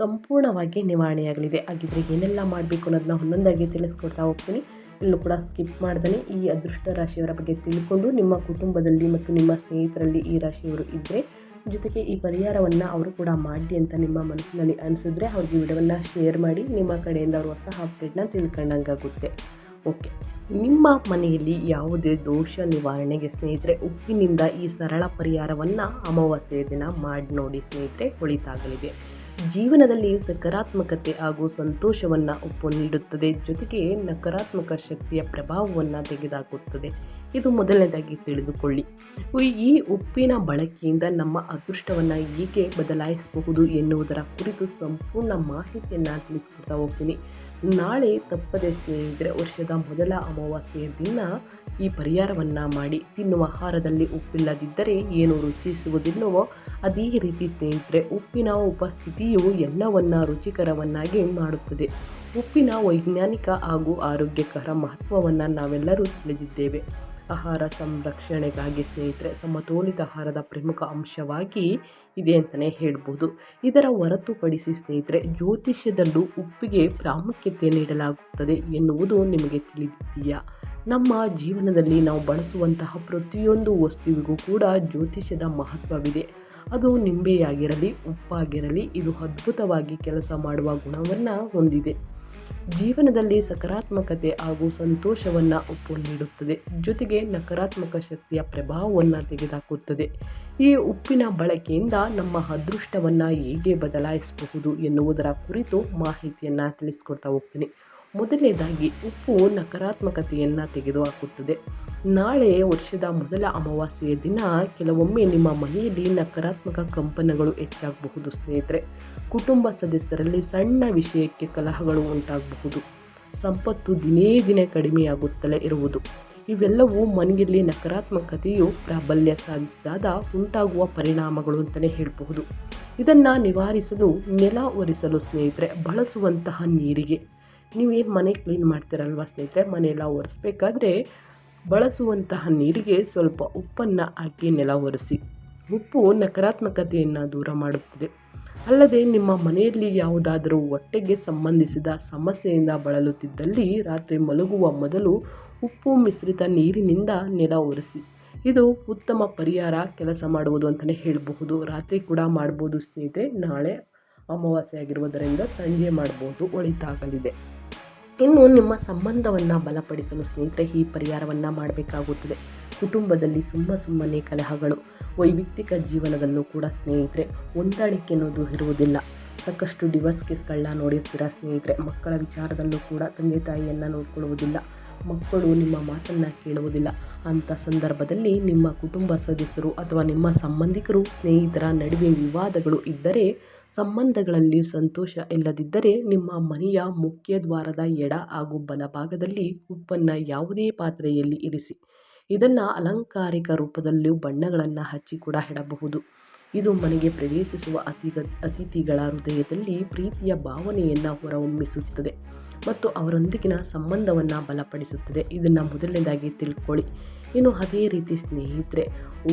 ಸಂಪೂರ್ಣವಾಗಿ ನಿವಾರಣೆಯಾಗಲಿದೆ. ಹಾಗಿದ್ರೆ ಏನೆಲ್ಲ ಮಾಡಬೇಕು ಅನ್ನೋದನ್ನ ಒಂದೊಂದಾಗಿ ತಿಳಿಸ್ಕೊಡ್ತಾ ಹೋಗ್ತೀನಿ. ಎಲ್ಲೂ ಕೂಡ ಸ್ಕಿಪ್ ಮಾಡ್ದೇ ಈ ಅದೃಷ್ಟ ರಾಶಿಯವರ ಬಗ್ಗೆ ತಿಳ್ಕೊಂಡು ನಿಮ್ಮ ಕುಟುಂಬದಲ್ಲಿ ಮತ್ತು ನಿಮ್ಮ ಸ್ನೇಹಿತರಲ್ಲಿ ಈ ರಾಶಿಯವರು ಇದ್ದರೆ ಜೊತೆಗೆ ಈ ಪರಿಹಾರವನ್ನು ಅವರು ಕೂಡ ಮಾಡಿ ಅಂತ ನಿಮ್ಮ ಮನಸ್ಸಿನಲ್ಲಿ ಅನಿಸಿದ್ರೆ ಅವ್ರಿಗೆ ವಿಡಿಯೋವನ್ನು ಶೇರ್ ಮಾಡಿ, ನಿಮ್ಮ ಕಡೆಯಿಂದ ಅವರು ಹೊಸ ಅಪ್ಡೇಟ್ನ ತಿಳ್ಕೊಂಡಂಗಾಗುತ್ತೆ. ಓಕೆ ನಿಮ್ಮ ಮನೆಯಲ್ಲಿ ಯಾವುದೇ ದೋಷ ನಿವಾರಣೆಗೆ ಸ್ನೇಹಿತರೆ, ಉಪ್ಪಿನಿಂದ ಈ ಸರಳ ಪರಿಹಾರವನ್ನು ಅಮಾವಾಸ್ಯೆಯ ದಿನ ಮಾಡಿ ನೋಡಿ ಸ್ನೇಹಿತರೆ, ಒಳಿತಾಗಲಿದೆ. ಜೀವನದಲ್ಲಿ ಸಕಾರಾತ್ಮಕತೆ ಹಾಗೂ ಸಂತೋಷವನ್ನು ಉಪ್ಪು ನೀಡುತ್ತದೆ. ಜೊತೆಗೆ ನಕಾರಾತ್ಮಕ ಶಕ್ತಿಯ ಪ್ರಭಾವವನ್ನು ತೆಗೆದುಹಾಕುತ್ತದೆ ಇದು ಮೊದಲನೇದಾಗಿ ತಿಳಿದುಕೊಳ್ಳಿ. ಈ ಉಪ್ಪಿನ ಬಳಕೆಯಿಂದ ನಮ್ಮ ಅದೃಷ್ಟವನ್ನು ಹೇಗೆ ಬದಲಾಯಿಸಬಹುದು ಎನ್ನುವುದರ ಕುರಿತು ಸಂಪೂರ್ಣ ಮಾಹಿತಿಯನ್ನು ತಿಳಿಸ್ಕೊಡ್ತಾ ಹೋಗ್ತೀನಿ. ನಾಳೆ ತಪ್ಪದೆ ಸ್ನೇಹಿತರೆ, ವರ್ಷದ ಮೊದಲ ಅಮಾವಾಸ್ಯೆಯ ದಿನ ಈ ಪರಿಹಾರವನ್ನು ಮಾಡಿ ತಿನ್ನುವ ಆಹಾರದಲ್ಲಿ ಉಪ್ಪಿಲ್ಲದಿದ್ದರೆ ಏನು ರುಚಿಸುವುದಿಲ್ಲವೋ ಅದೇ ರೀತಿ ಸ್ನೇಹಿತರೆ, ಉಪ್ಪಿನ ಉಪಸ್ಥಿತಿಯು ಎಲ್ಲವನ್ನ ರುಚಿಕರವನ್ನಾಗಿ ಮಾಡುತ್ತದೆ. ಉಪ್ಪಿನ ವೈಜ್ಞಾನಿಕ ಹಾಗೂ ಆರೋಗ್ಯಕರ ಮಹತ್ವವನ್ನು ನಾವೆಲ್ಲರೂ ತಿಳಿದಿದ್ದೇವೆ. ಆಹಾರ ಸಂರಕ್ಷಣೆಗಾಗಿ ಸ್ನೇಹಿತರೆ, ಸಮತೋಲಿತ ಆಹಾರದ ಪ್ರಮುಖ ಅಂಶವಾಗಿ ಇದೆ ಅಂತಲೇ ಹೇಳ್ಬೋದು. ಇದರ ಹೊರತುಪಡಿಸಿ ಸ್ನೇಹಿತರೆ, ಜ್ಯೋತಿಷ್ಯದಲ್ಲೂ ಉಪ್ಪಿಗೆ ಪ್ರಾಮುಖ್ಯತೆ ನೀಡಲಾಗುತ್ತದೆ ಎನ್ನುವುದು ನಿಮಗೆ ತಿಳಿದಿದೆಯಾ ನಮ್ಮ ಜೀವನದಲ್ಲಿ ನಾವು ಬಳಸುವಂತಹ ಪ್ರತಿಯೊಂದು ವಸ್ತುವಿಗೂ ಕೂಡ ಜ್ಯೋತಿಷ್ಯದ ಮಹತ್ವವಿದೆ. ಅದು ನಿಂಬೆಯಾಗಿರಲಿ, ಉಪ್ಪಾಗಿರಲಿ, ಇದು ಅದ್ಭುತವಾಗಿ ಕೆಲಸ ಮಾಡುವ ಗುಣವನ್ನು ಹೊಂದಿದೆ. ಜೀವನದಲ್ಲಿ ಸಕಾರಾತ್ಮಕತೆ ಹಾಗೂ ಸಂತೋಷವನ್ನು ಉಪ್ಪು ನೀಡುತ್ತದೆ. ಜೊತೆಗೆ ನಕಾರಾತ್ಮಕ ಶಕ್ತಿಯ ಪ್ರಭಾವವನ್ನು ತೆಗೆದುಹಾಕುತ್ತದೆ. ಈ ಉಪ್ಪಿನ ಬಳಕೆಯಿಂದ ನಮ್ಮ ಅದೃಷ್ಟವನ್ನು ಹೇಗೆ ಬದಲಾಯಿಸಬಹುದು ಎನ್ನುವುದರ ಕುರಿತು ಮಾಹಿತಿಯನ್ನು ತಿಳಿಸ್ಕೊಡ್ತಾ ಹೋಗ್ತೀನಿ. ಮೊದಲನೇದಾಗಿ, ಉಪ್ಪು ನಕಾರಾತ್ಮಕತೆಯನ್ನು ತೆಗೆದುಹಾಕುತ್ತದೆ. ನಾಳೆ ವರ್ಷದ ಮೊದಲ ಅಮಾವಾಸ್ಯೆಯ ದಿನ ಕೆಲವೊಮ್ಮೆ ನಿಮ್ಮ ಮನೆಯಲ್ಲಿ ನಕಾರಾತ್ಮಕ ಕಂಪನಗಳು ಹೆಚ್ಚಾಗಬಹುದು ಸ್ನೇಹಿತರೆ. ಕುಟುಂಬ ಸದಸ್ಯರಲ್ಲಿ ಸಣ್ಣ ವಿಷಯಕ್ಕೆ ಕಲಹಗಳು ಉಂಟಾಗಬಹುದು. ಸಂಪತ್ತು ದಿನೇ ದಿನೇ ಕಡಿಮೆಯಾಗುತ್ತಲೇ ಇರುವುದು. ಇವೆಲ್ಲವೂ ಮನೆಯಲ್ಲಿ ನಕಾರಾತ್ಮಕತೆಯು ಪ್ರಾಬಲ್ಯ ಸಾಧಿಸಿದಾಗ ಉಂಟಾಗುವ ಪರಿಣಾಮಗಳು ಅಂತಲೇ ಹೇಳಬಹುದು. ಇದನ್ನು ನಿವಾರಿಸಲು, ನೆಲ ಒರೆಸಲು ಸ್ನೇಹಿತರೆ, ಬಳಸುವಂತಹ ನೀರಿಗೆ. ನೀವೇನು ಮನೆ ಕ್ಲೀನ್ ಮಾಡ್ತೀರಲ್ವ ಸ್ನೇಹಿತರೆ? ಮನೆಯೆಲ್ಲ ಒರೆಸ್ಬೇಕಾದ್ರೆ ಬಳಸುವಂತಹ ನೀರಿಗೆ ಸ್ವಲ್ಪ ಉಪ್ಪನ್ನು ಹಾಕಿ ನೆಲ ಒರೆಸಿ. ಉಪ್ಪು ನಕಾರಾತ್ಮಕತೆಯನ್ನು ದೂರ ಮಾಡುತ್ತದೆ. ಅಲ್ಲದೆ ನಿಮ್ಮ ಮನೆಯಲ್ಲಿ ಯಾವುದಾದರೂ ಹೊಟ್ಟೆಗೆ ಸಂಬಂಧಿಸಿದ ಸಮಸ್ಯೆಯಿಂದ ಬಳಲುತ್ತಿದ್ದಲ್ಲಿ ರಾತ್ರಿ ಮಲಗುವ ಮೊದಲು ಉಪ್ಪು ಮಿಶ್ರಿತ ನೀರಿನಿಂದ ನೆಲ ಒರೆಸಿ. ಇದು ಉತ್ತಮ ಪರಿಹಾರ ಕೆಲಸ ಮಾಡುವುದು ಅಂತಲೇ ಹೇಳಬಹುದು. ರಾತ್ರಿ ಕೂಡ ಮಾಡ್ಬೋದು ಸ್ನೇಹಿತರೆ. ನಾಳೆ ಅಮಾವಾಸ್ಯೆ ಆಗಿರುವುದರಿಂದ ಸಂಜೆ ಮಾಡ್ಬೋದು. ಒಳಿತಾಗಲಿದೆ. ಇನ್ನು ನಿಮ್ಮ ಸಂಬಂಧವನ್ನು ಬಲಪಡಿಸಲು ಸ್ನೇಹಿತರೆ ಈ ಪರಿಹಾರವನ್ನು ಮಾಡಬೇಕಾಗುತ್ತದೆ. ಕುಟುಂಬದಲ್ಲಿ ಸುಮ್ಮ ಸುಮ್ಮನೆ ಕಲಹಗಳು, ವೈಯಕ್ತಿಕ ಜೀವನದಲ್ಲೂ ಕೂಡ ಸ್ನೇಹಿತರೆ, ಹೊಂದಾಣಿಕೆ ಅನ್ನೋದು ಇರುವುದಿಲ್ಲ. ಸಾಕಷ್ಟು ಡಿವರ್ಸ್ ಕೇಸ್ಗಳನ್ನ ನೋಡಿರ್ತೀರ ಸ್ನೇಹಿತರೆ? ಮಕ್ಕಳ ವಿಚಾರದಲ್ಲೂ ಕೂಡ ತಂದೆ ತಾಯಿಯನ್ನು ನೋಡ್ಕೊಳ್ಳುವುದಿಲ್ಲ, ಮಕ್ಕಳು ನಿಮ್ಮ ಮಾತನ್ನು ಕೇಳುವುದಿಲ್ಲ. ಅಂಥ ಸಂದರ್ಭದಲ್ಲಿ ನಿಮ್ಮ ಕುಟುಂಬ ಸದಸ್ಯರು ಅಥವಾ ನಿಮ್ಮ ಸಂಬಂಧಿಕರು, ಸ್ನೇಹಿತರ ನಡುವೆ ವಿವಾದಗಳು ಇದ್ದರೆ, ಸಂಬಂಧಗಳಲ್ಲಿ ಸಂತೋಷ ಇಲ್ಲದಿದ್ದರೆ ನಿಮ್ಮ ಮನೆಯ ಮುಖ್ಯ ದ್ವಾರದ ಎಡ ಹಾಗೂ ಬಲಭಾಗದಲ್ಲಿ ಉಪ್ಪನ್ನು ಯಾವುದೇ ಪಾತ್ರೆಯಲ್ಲಿ ಇರಿಸಿ. ಇದನ್ನು ಅಲಂಕಾರಿಕ ರೂಪದಲ್ಲಿಯೂ ಬಣ್ಣಗಳನ್ನು ಹಚ್ಚಿ ಕೂಡ ಇಡಬಹುದು. ಇದು ಮನೆಗೆ ಪ್ರವೇಶಿಸುವ ಅತಿಗ, ಅತಿಥಿಗಳ ಹೃದಯದಲ್ಲಿ ಪ್ರೀತಿಯ ಭಾವನೆಯನ್ನು ಹೊರಹೊಮ್ಮಿಸುತ್ತದೆ ಮತ್ತು ಅವರೊಂದಿಗಿನ ಸಂಬಂಧವನ್ನು ಬಲಪಡಿಸುತ್ತದೆ. ಇದನ್ನು ಮೊದಲನೇದಾಗಿ ತಿಳ್ಕೊಳ್ಳಿ. ಇನ್ನು ಅದೇ ರೀತಿ ಸ್ನೇಹಿತರೆ,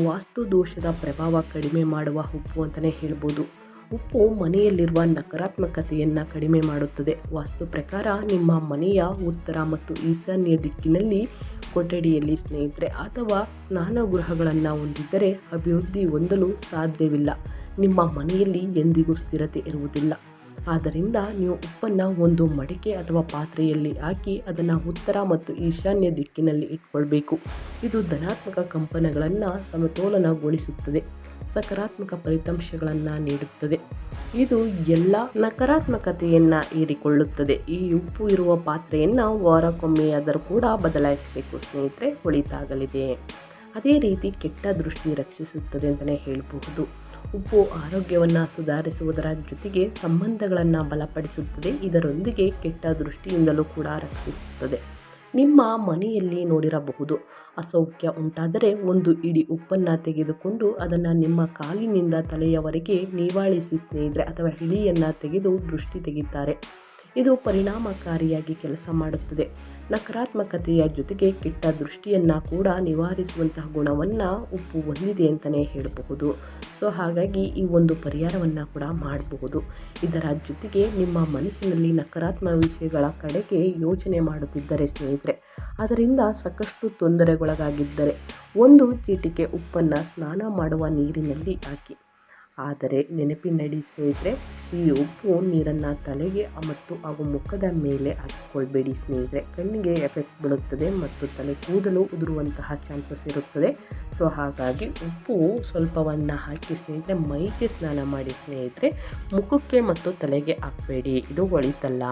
ವಾಸ್ತು ದೋಷದ ಪ್ರಭಾವ ಕಡಿಮೆ ಮಾಡುವ ಹುಬ್ಬು ಅಂತಲೇ ಹೇಳ್ಬೋದು. ಉಪ್ಪು ಮನೆಯಲ್ಲಿರುವ ನಕಾರಾತ್ಮಕತೆಯನ್ನು ಕಡಿಮೆ ಮಾಡುತ್ತದೆ. ವಾಸ್ತು ಪ್ರಕಾರ ನಿಮ್ಮ ಮನೆಯ ಉತ್ತರ ಮತ್ತು ಈಶಾನ್ಯ ದಿಕ್ಕಿನಲ್ಲಿ ಕೊಠಡಿಯಲ್ಲಿ ಸ್ನೇಹಿತರೆ ಅಥವಾ ಸ್ನಾನಗೃಹಗಳನ್ನು ಹೊಂದಿದ್ದರೆ ಅಭಿವೃದ್ಧಿ ಹೊಂದಲು ಸಾಧ್ಯವಿಲ್ಲ. ನಿಮ್ಮ ಮನೆಯಲ್ಲಿ ಎಂದಿಗೂ ಸ್ಥಿರತೆ ಇರುವುದಿಲ್ಲ. ಆದ್ದರಿಂದ ನೀವು ಉಪ್ಪನ್ನು ಒಂದು ಮಡಿಕೆ ಅಥವಾ ಪಾತ್ರೆಯಲ್ಲಿ ಹಾಕಿ ಅದನ್ನು ಉತ್ತರ ಮತ್ತು ಈಶಾನ್ಯ ದಿಕ್ಕಿನಲ್ಲಿ ಇಟ್ಕೊಳ್ಬೇಕು. ಇದು ಧನಾತ್ಮಕ ಕಂಪನಗಳನ್ನು ಸಮತೋಲನಗೊಳಿಸುತ್ತದೆ. ಸಕಾರಾತ್ಮಕ ಫಲಿತಾಂಶಗಳನ್ನು ನೀಡುತ್ತದೆ. ಇದು ಎಲ್ಲ ನಕಾರಾತ್ಮಕತೆಯನ್ನು ಹೀರಿಕೊಳ್ಳುತ್ತದೆ. ಈ ಉಪ್ಪು ಇರುವ ಪಾತ್ರೆಯನ್ನು ವಾರಕ್ಕೊಮ್ಮೆಯಾದರೂ ಕೂಡ ಬದಲಾಯಿಸಬೇಕು ಸ್ನೇಹಿತರೆ ಒಳಿತಾಗಲಿದೆ ಅದೇ ರೀತಿ ಕೆಟ್ಟ ದೃಷ್ಟಿ ರಕ್ಷಿಸುತ್ತದೆ ಅಂತಲೇ ಹೇಳಬಹುದು. ಉಪ್ಪು ಆರೋಗ್ಯವನ್ನು ಸುಧಾರಿಸುವುದರ ಜೊತೆಗೆ ಸಂಬಂಧಗಳನ್ನು ಬಲಪಡಿಸುತ್ತದೆ. ಇದರೊಂದಿಗೆ ಕೆಟ್ಟ ದೃಷ್ಟಿಯಿಂದಲೂ ಕೂಡ ರಕ್ಷಿಸುತ್ತದೆ. ನಿಮ್ಮ ಮನೆಯಲ್ಲಿ ನೋಡಿರಬಹುದು ಅಸೌಖ್ಯ ಉಂಟಾದರೆ ಒಂದು ಇಡೀ ಉಪ್ಪನ್ನು ತೆಗೆದುಕೊಂಡು ಅದನ್ನು ನಿಮ್ಮ ಕಾಲಿನಿಂದ ತಲೆಯವರೆಗೆ ನಿವಾಳಿಸಿ ಸ್ನೇಹಿತರೆ ಅಥವಾ ಹಿಳಿಯನ್ನು ತೆಗೆದು ದೃಷ್ಟಿ ತೆಗಿತಾರೆ. ಇದು ಪರಿಣಾಮಕಾರಿಯಾಗಿ ಕೆಲಸ ಮಾಡುತ್ತದೆ. ನಕಾರಾತ್ಮಕತೆಯ ಜೊತೆಗೆ ಕೆಟ್ಟ ದೃಷ್ಟಿಯನ್ನು ಕೂಡ ನಿವಾರಿಸುವಂತಹ ಗುಣವನ್ನು ಉಪ್ಪು ಹೊಂದಿದೆ ಅಂತಲೇ ಹೇಳಬಹುದು. ಸೊ, ಹಾಗಾಗಿ ಈ ಒಂದು ಪರಿಹಾರವನ್ನು ಕೂಡ ಮಾಡಬಹುದು. ಇದರ ಜೊತೆಗೆ ನಿಮ್ಮ ಮನಸ್ಸಿನಲ್ಲಿ ನಕಾರಾತ್ಮಕ ವಿಷಯಗಳ ಕಡೆಗೆ ಯೋಚನೆ ಮಾಡುತ್ತಿದ್ದರೆ ಸ್ನೇಹಿತರೆ, ಅದರಿಂದ ಸಾಕಷ್ಟು ತೊಂದರೆಗೊಳಗಾಗಿದ್ದರೆ, ಒಂದು ಚೀಟಿಕೆ ಉಪ್ಪನ್ನು ಸ್ನಾನ ಮಾಡುವ ನೀರಿನಲ್ಲಿ ಹಾಕಿ. ಆದರೆ ನೆನಪಿನಡಿ ಸ್ನೇಹಿತರೆ, ಈ ಉಪ್ಪು ನೀರನ್ನು ತಲೆಗೆ ಮತ್ತು ಹಾಗೂ ಮುಖದ ಮೇಲೆ ಹಾಕಿಕೊಳ್ಬೇಡಿ ಸ್ನೇಹಿತರೆ. ಕಣ್ಣಿಗೆ ಎಫೆಕ್ಟ್ ಬೀಳುತ್ತದೆ ಮತ್ತು ತಲೆ ಕೂದಲು ಉದುರುವಂತಹ ಚಾನ್ಸಸ್ ಇರುತ್ತದೆ. ಸೊ ಹಾಗಾಗಿ ಉಪ್ಪು ಸ್ವಲ್ಪವನ್ನು ಹಾಕಿ ಸ್ನೇಹಿತರೆ, ಮೈಗೆ ಸ್ನಾನ ಮಾಡಿ ಸ್ನೇಹಿತರೆ, ಮುಖಕ್ಕೆ ಮತ್ತು ತಲೆಗೆ ಹಾಕಬೇಡಿ. ಇದು ಒಳಿತಲ್ಲ.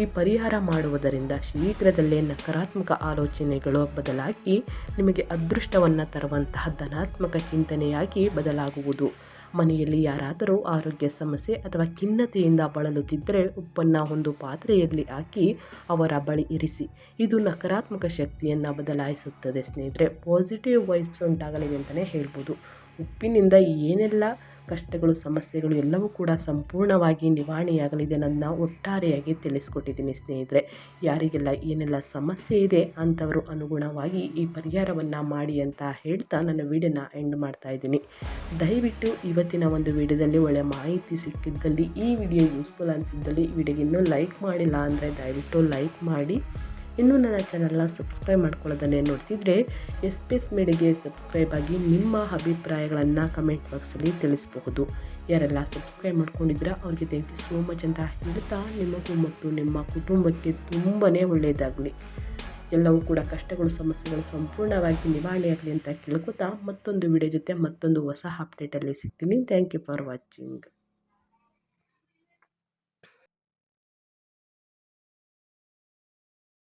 ಈ ಪರಿಹಾರ ಮಾಡುವುದರಿಂದ ಶೀಘ್ರದಲ್ಲೇ ನಕಾರಾತ್ಮಕ ಆಲೋಚನೆಗಳು ಬದಲಾಗಿ ನಿಮಗೆ ಅದೃಷ್ಟವನ್ನು ತರುವಂತಹ ಧನಾತ್ಮಕ ಚಿಂತನೆಯಾಗಿ ಬದಲಾಗುವುದು. ಮನೆಯಲ್ಲಿ ಯಾರಾದರೂ ಆರೋಗ್ಯ ಸಮಸ್ಯೆ ಅಥವಾ ಖಿನ್ನತೆಯಿಂದ ಬಳಲುತ್ತಿದ್ದರೆ ಉಪ್ಪನ್ನು ಒಂದು ಪಾತ್ರೆಯಲ್ಲಿ ಹಾಕಿ ಅವರ ಬಳಿ ಇರಿಸಿ. ಇದು ನಕಾರಾತ್ಮಕ ಶಕ್ತಿಯನ್ನು ಬದಲಾಯಿಸುತ್ತದೆ ಸ್ನೇಹಿತರೆ. ಪಾಸಿಟಿವ್ ವೈಬ್ಸ್ ಉಂಟಾಗಲಿದೆ ಅಂತಲೇ ಹೇಳ್ಬೋದು. ಉಪ್ಪಿನಿಂದ ಏನೆಲ್ಲ ಕಷ್ಟಗಳು, ಸಮಸ್ಯೆಗಳು ಎಲ್ಲವೂ ಕೂಡ ಸಂಪೂರ್ಣವಾಗಿ ನಿವಾರಣೆಯಾಗಲಿದೆ ನನ್ನ ಒಟ್ಟಾರೆಯಾಗಿ ತಿಳಿಸ್ಕೊಟ್ಟಿದ್ದೀನಿ ಸ್ನೇಹಿತರೆ. ಯಾರಿಗೆಲ್ಲ ಏನೆಲ್ಲ ಸಮಸ್ಯೆ ಇದೆ ಅಂಥವರು ಅನುಗುಣವಾಗಿ ಈ ಪರಿಹಾರವನ್ನು ಮಾಡಿ ಅಂತ ಹೇಳ್ತಾ ನನ್ನ ವಿಡಿಯೋನ ಎಂಡ್ ಮಾಡ್ತಾ ಇದ್ದೀನಿ. ದಯವಿಟ್ಟು ಇವತ್ತಿನ ಒಂದು ವಿಡಿಯೋದಲ್ಲಿ ಒಳ್ಳೆಯ ಮಾಹಿತಿ ಸಿಕ್ಕಿದ್ದಲ್ಲಿ ಈ ವಿಡಿಯೋ ಯೂಸ್ಫುಲ್ ಅನಿಸಿದ್ದಲ್ಲಿ ವಿಡಿಯೋಗಿನ್ನೂ ಲೈಕ್ ಮಾಡಿಲ್ಲ ಅಂದರೆ ದಯವಿಟ್ಟು ಲೈಕ್ ಮಾಡಿ. ಇನ್ನೂ ನನ್ನ ಚಾನಲ್ನ ಸಬ್ಸ್ಕ್ರೈಬ್ ಮಾಡ್ಕೊಳ್ಳೋದನ್ನೇ ನೋಡ್ತಿದ್ರೆ ಎಸ್ ಪಿ ಎಸ್ ಮೇಡಿಗೆ ಸಬ್ಸ್ಕ್ರೈಬ್ ಆಗಿ ನಿಮ್ಮ ಅಭಿಪ್ರಾಯಗಳನ್ನು ಕಮೆಂಟ್ ಬಾಕ್ಸಲ್ಲಿ ತಿಳಿಸಬಹುದು. ಯಾರೆಲ್ಲ ಸಬ್ಸ್ಕ್ರೈಬ್ ಮಾಡ್ಕೊಂಡಿದ್ರ ಅವ್ರಿಗೆ ಥ್ಯಾಂಕ್ ಯು ಸೋ ಮಚ್ ಅಂತ ಹೇಳ್ತಾ ನಿಮಗೂ ಮತ್ತು ನಿಮ್ಮ ಕುಟುಂಬಕ್ಕೆ ತುಂಬಾ ಒಳ್ಳೆಯದಾಗಲಿ ಎಲ್ಲವೂ ಕೂಡ ಕಷ್ಟಗಳು, ಸಮಸ್ಯೆಗಳು ಸಂಪೂರ್ಣವಾಗಿ ನಿವಾರಣೆಯಾಗಲಿ ಅಂತ ಕೇಳ್ಕೊತಾ ಮತ್ತೊಂದು ವಿಡಿಯೋ ಜೊತೆ ಮತ್ತೊಂದು ಹೊಸ ಅಪ್ಡೇಟಲ್ಲಿ ಸಿಗ್ತೀನಿ. Thank you for watching